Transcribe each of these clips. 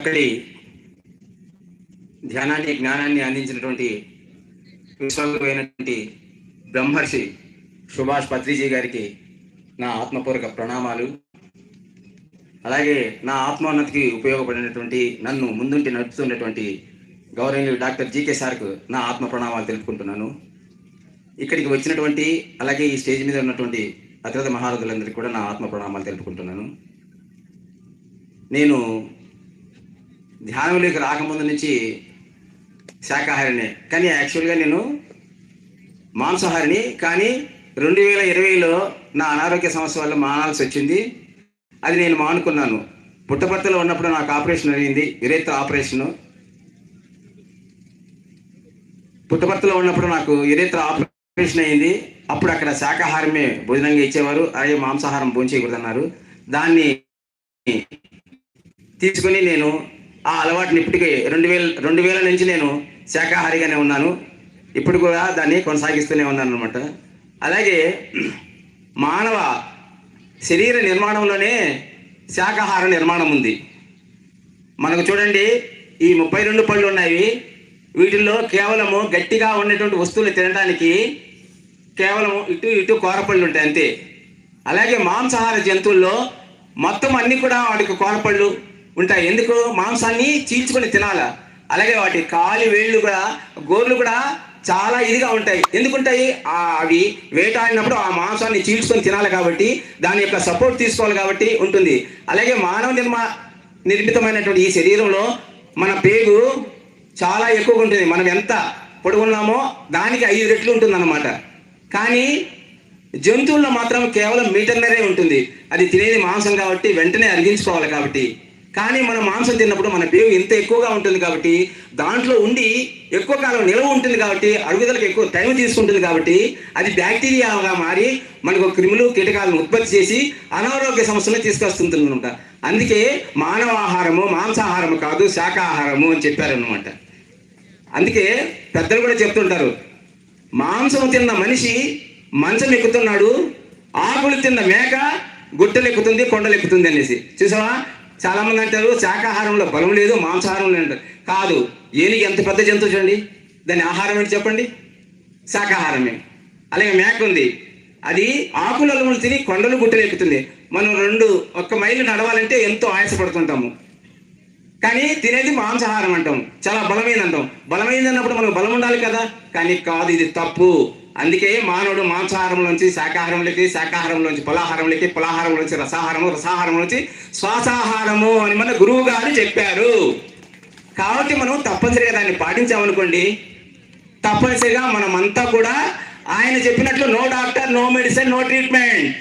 చక్కటి ధ్యానాన్ని జ్ఞానాన్ని అందించినటువంటి విశ్వమైనటువంటి బ్రహ్మర్షి సుభాష్ పత్రిజీ గారికి నా ఆత్మపూర్వక ప్రణామాలు. అలాగే నా ఆత్మోన్నతికి ఉపయోగపడినటువంటి నన్ను ముందుంటి నడుపుతున్నటువంటి గౌరవనీయులు డాక్టర్ జీకే సార్కు నా ఆత్మ ప్రణామాలు తెలుపుకుంటున్నాను. ఇక్కడికి వచ్చినటువంటి అలాగే ఈ స్టేజ్ మీద ఉన్నటువంటి అతిరథ మహారథులందరికీ కూడా నా ఆత్మ ప్రణామాలు తెలుపుకుంటున్నాను. నేను ధ్యానంలోకి రాకముందు నుంచి శాకాహారినే. కానీ యాక్చువల్గా నేను మాంసాహారిని కానీ రెండు వేల ఇరవైలో నా అనారోగ్య సమస్య వల్ల మానాల్సి వచ్చింది. అది నేను మానుకున్నాను. పుట్టపర్తిలో ఉన్నప్పుడు నాకు ఆపరేషన్ అయింది యురేత్ర ఆపరేషను. పుట్టపర్తిలో ఉన్నప్పుడు నాకు యురేత్ర ఆపరేషన్ అయింది. అప్పుడు అక్కడ శాకాహారమే భోజనంగా ఇచ్చేవారు. అలాగే మాంసాహారం భోంచేయకూడదన్నారు. దాన్ని తీసుకుని నేను ఆ అలవాటుని ఇప్పటికీ రెండు వేల రెండు వేల నుంచి నేను శాకాహారిగానే ఉన్నాను. ఇప్పుడు కూడా దాన్ని కొనసాగిస్తూనే ఉన్నాను అనమాట అలాగే మానవ శరీర నిర్మాణంలోనే శాకాహార నిర్మాణం ఉంది. మనకు చూడండి ఈ ముప్పై రెండు పళ్ళు ఉన్నాయి. వీటిల్లో కేవలము గట్టిగా ఉన్నటువంటి వస్తువులు తినడానికి కేవలం ఇటు ఇటు కోరపళ్ళు ఉంటాయి అంతే. అలాగే మాంసాహార జంతువుల్లో మొత్తం అన్ని కూడా వాటికి కోరపళ్ళు ఉంటాయి ఎందుకు? మాంసాన్ని చీల్చుకొని తినాల? అలాగే వాటి కాలి వేళ్ళు కూడా గోర్లు కూడా చాలా ఇదిగా ఉంటాయి. ఎందుకుంటాయి? అవి వేటాడినప్పుడు ఆ మాంసాన్ని చీల్చుకొని తినాలి కాబట్టి దాని యొక్క సపోర్ట్ తీసుకోవాలి కాబట్టి ఉంటుంది. అలాగే మానవ నిర్మా నిర్మితమైనటువంటి ఈ శరీరంలో మన పేగు చాలా ఎక్కువగా ఉంటుంది. మనం ఎంత పొడుగున్నామో దానికి ఐదు రెట్లు ఉంటుంది కానీ జంతువుల్లో మాత్రం కేవలం మీటర్నరే ఉంటుంది. అది తినేది మాంసం కాబట్టి వెంటనే అరిగించుకోవాలి కాబట్టి. కానీ మనం మాంసం తిన్నప్పుడు మన పేగు ఇంత ఎక్కువగా ఉంటుంది కాబట్టి దాంట్లో ఉండి ఎక్కువ కాలం నిల్వ ఉంటుంది కాబట్టి అరుగుదలకు ఎక్కువ టైం తీసుకుంటుంది కాబట్టి అది బ్యాక్టీరియాగా మారి మనకు క్రిములు కీటకాలను ఉత్పత్తి చేసి అనారోగ్య సమస్యలను తీసుకొస్తుందన్నమాట. అందుకే మానవ ఆహారము మాంసాహారము కాదు శాకాహారము అని చెప్పారనమాట అందుకే పెద్దలు కూడా చెప్తుంటారు మాంసం తిన్న మనిషి మంచం ఎక్కుతున్నాడు ఆకులు తిన్న మేక గుట్టలు ఎక్కుతుంది కొండలు ఎక్కుతుంది అనేసి. చూసావా? చాలా మంది అంటారు శాకాహారంలో బలం లేదు మాంసాహారంలో అంటారు. కాదు ఏనుగు ఎంత పెద్ద జంతువు చూడండి. దాని ఆహారం ఏంటి చెప్పండి? శాకాహారమే అలాగే మేక ఉంది. అది ఆకులు అలములు తిని కొండలు గుట్టలు ఎక్కుతుంది. మనం రెండు ఒక్క మైలు నడవాలంటే ఎంతో ఆయాసపడుతుంటాము. కానీ తినేది మాంసాహారం అంటాం. చాలా బలమైంది అంటాం. బలమైంది అన్నప్పుడు మనకు బలం ఉండాలి కదా. కానీ కాదు ఇది తప్పు. అందుకే మానవుడు మాంసాహారంలోంచి శాకాహారంలోకి శాకాహారంలోంచి పలాహారంలోకి నుంచి రసాహారము రసాహారంలోంచి శ్వాసాహారము అని మన గురువు గారు చెప్పారు. కాబట్టి మనం తప్పనిసరిగా దాన్ని పాటించామనుకోండి తప్పనిసరిగా మనమంతా కూడా ఆయన చెప్పినట్లు no doctor no medicine no treatment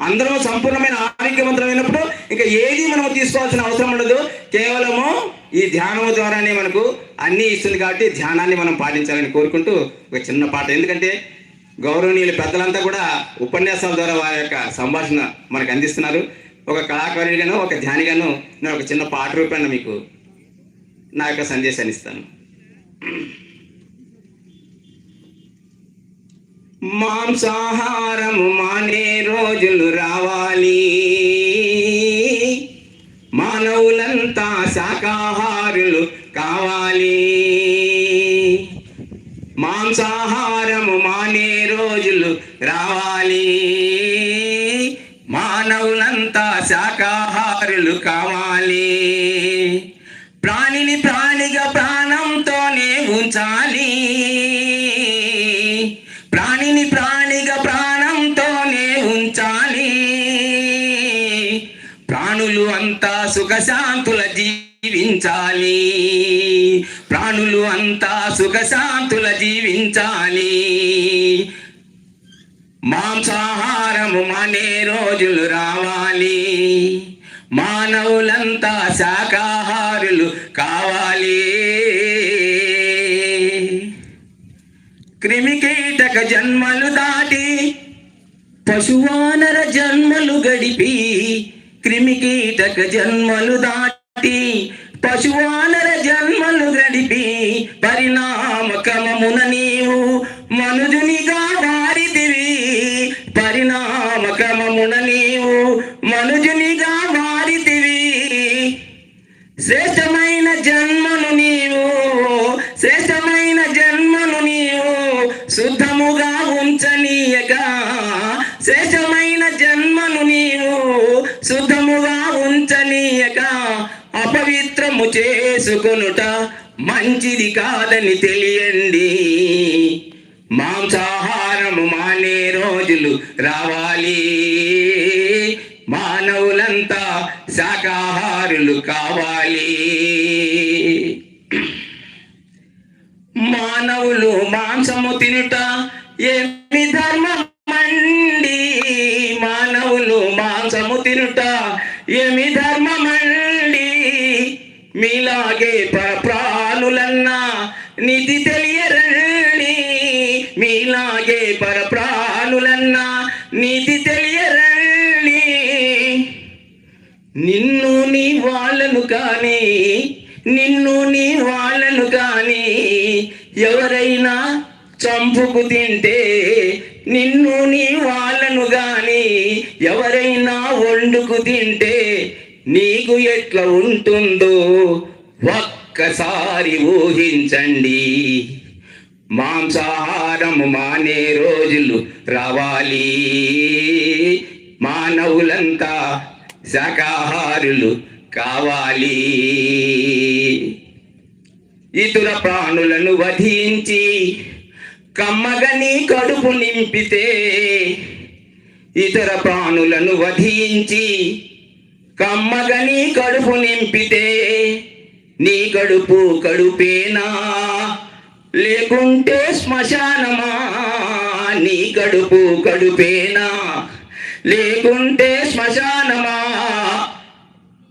అందరం సంపూర్ణమైన ఆరోగ్యవంతమైనప్పుడు ఇంకా ఏది మనం తీసుకోవాల్సిన అవసరం ఉండదు. కేవలము ఈ ధ్యానము ద్వారానే మనకు అన్నీ ఇస్తుంది కాబట్టి ధ్యానాన్ని మనం పాటించాలని కోరుకుంటూ ఒక చిన్న పాట. ఎందుకంటే గౌరవనీయులు పెద్దలంతా కూడా ఉపన్యాసాల ద్వారా వారి యొక్క సంభాషణ మనకు అందిస్తున్నారు. ఒక కళాకారుడిగాను ఒక ధ్యానిగాను నేను ఒక చిన్న పాట రూపాన్ని మీకు నా యొక్క సందేశాన్ని ఇస్తాను. మాంసాహారము మానే రోజులు రావాలి. శాకాహారులు కావాలి. మాంసాహారము మానే రోజులు రావాలి. మానవులంతా శాకాహారులు కావాలి. ప్రాణిని ప్రాణిగా ప్రాణంతోనే ఉంచాలి. ప్రాణిని ప్రాణిగా ప్రాణంతోనే ఉంచాలి. ప్రాణులు అంతా సుఖశాంతుల జీవించాలి. ప్రాణులు అంతా సుఖశాంతుల జీవించాలి. మాంసాహారము మానే రోజులు రావాలి. మానవులంతా శాకాహారులు కావాలి. క్రిమికీటక జన్మలు దాటి పశువానర జన్మలు గడిపి క్రిమికీటక జన్మలు దాటి పశువానర జన్మలు గడిపి పరిణామకమమున నీవు మనుజునిగా వారిదివి పరిణామకమమున నీవు మనుజునిగా వారిదివి శ్రేష్టమైన జన్మను నీవు శ్రేష్టమైన జన్మను నీవు శుద్ధముగా ఉంచనీయగా. శ్రేష్టమైన జన్మను నీవు శుద్ధముగా ఉంచనీయగా. అపవిత్రము చేసుకొనుట మంచిది కాదని తెలియండి. మాంసాహారము మానే రోజులు రావాలి. మానవులంతా శాకాహారులు కావాలి. మానవులు మాంసము తినుట ఏమి ధర్మమండి? మానవులు మాంసము తినుట ఏమి ధర్మమండి? మీలాగే పరప్రాణులన్నా నిధి తెలియరండి మీలాగే పరప్రాణులన్నా నిధి తెలియరండి నిన్ను నీ వాళ్ళను కానీ నిన్ను నీ వాళ్ళను కానీ ఎవరైనా చంపుకు తింటే నిన్ను నీ వాళ్ళను కానీ ఎవరైనా వండుకు తింటే నీకు ఎట్లా ఉంటుందో ఒక్కసారి ఊహించండి. మాంసాహారము మానే రోజులు రావాలి. మానవులంతా శాకాహారులు కావాలి. ఇతర ప్రాణులను వధించి కమ్మగని కడుపు నింపితే ఇతర ప్రాణులను వధించి కమ్మగని కడుపు నింపితే నీ కడుపు కడుపేనా? లేకుంటే శ్మశానమా? నీ కడుపు కడుపేనా? లేకుంటే శ్మశానమా?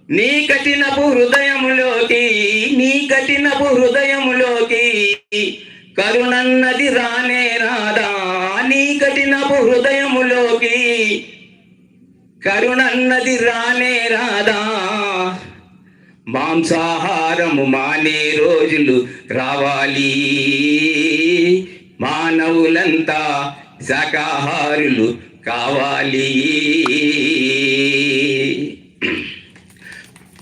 నీ కఠినపు హృదయములోకి నీ కఠినపు హృదయములోకి కరుణన్నది రానే రాదా? నీ కఠినపు హృదయములోకి కరుణన్నది రానే రాదా మాంసాహారము మానే రోజులు రావాలి మానవులంతా శాకాహారులు కావాలి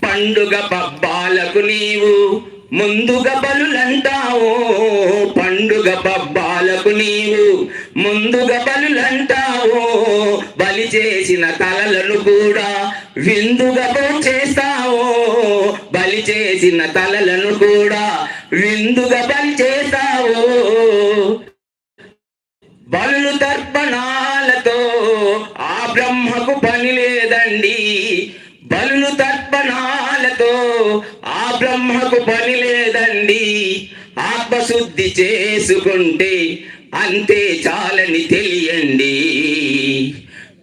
పండుగ పబ్బాలకు నీవు ముందుగా బలులంటావు పండుగ పబ్బాలకు నీవు ముందుగా బలులంటావు బలి చేసిన తలలను కూడా విందుగా చేస్తావు బలి చేసిన తలలను కూడా విందుగా బలి చేస్తావు. బలు తర్పణాలతో ఆ బ్రహ్మకు పని లేదండి. బలు తర్పణాలతో బ్రహ్మకు పని లేదండి. ఆత్మశుద్ధి చేసుకుంటే అంతే చాలని తెలియండి.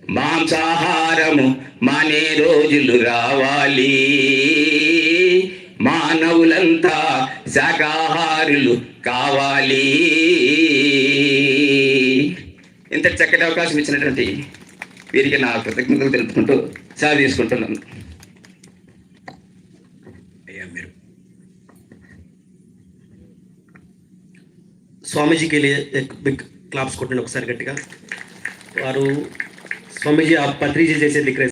మాంసాహారము మానే రోజులు రావాలి. మానవులంతా శాకాహారులు కావాలి. ఇంత చక్కటి అవకాశం ఇచ్చినటువంటి వీరికి నా కృతజ్ఞతలు తెలుపుకుంటూ సెలవు తీసుకుంటున్నాను. స్వామీజీకి బిగ్ క్లాప్స్ కొట్టండి ఒకసారి గట్టిగా వారు స్వామీజీ ఆ పత్రిజీ చేసే దిక్కు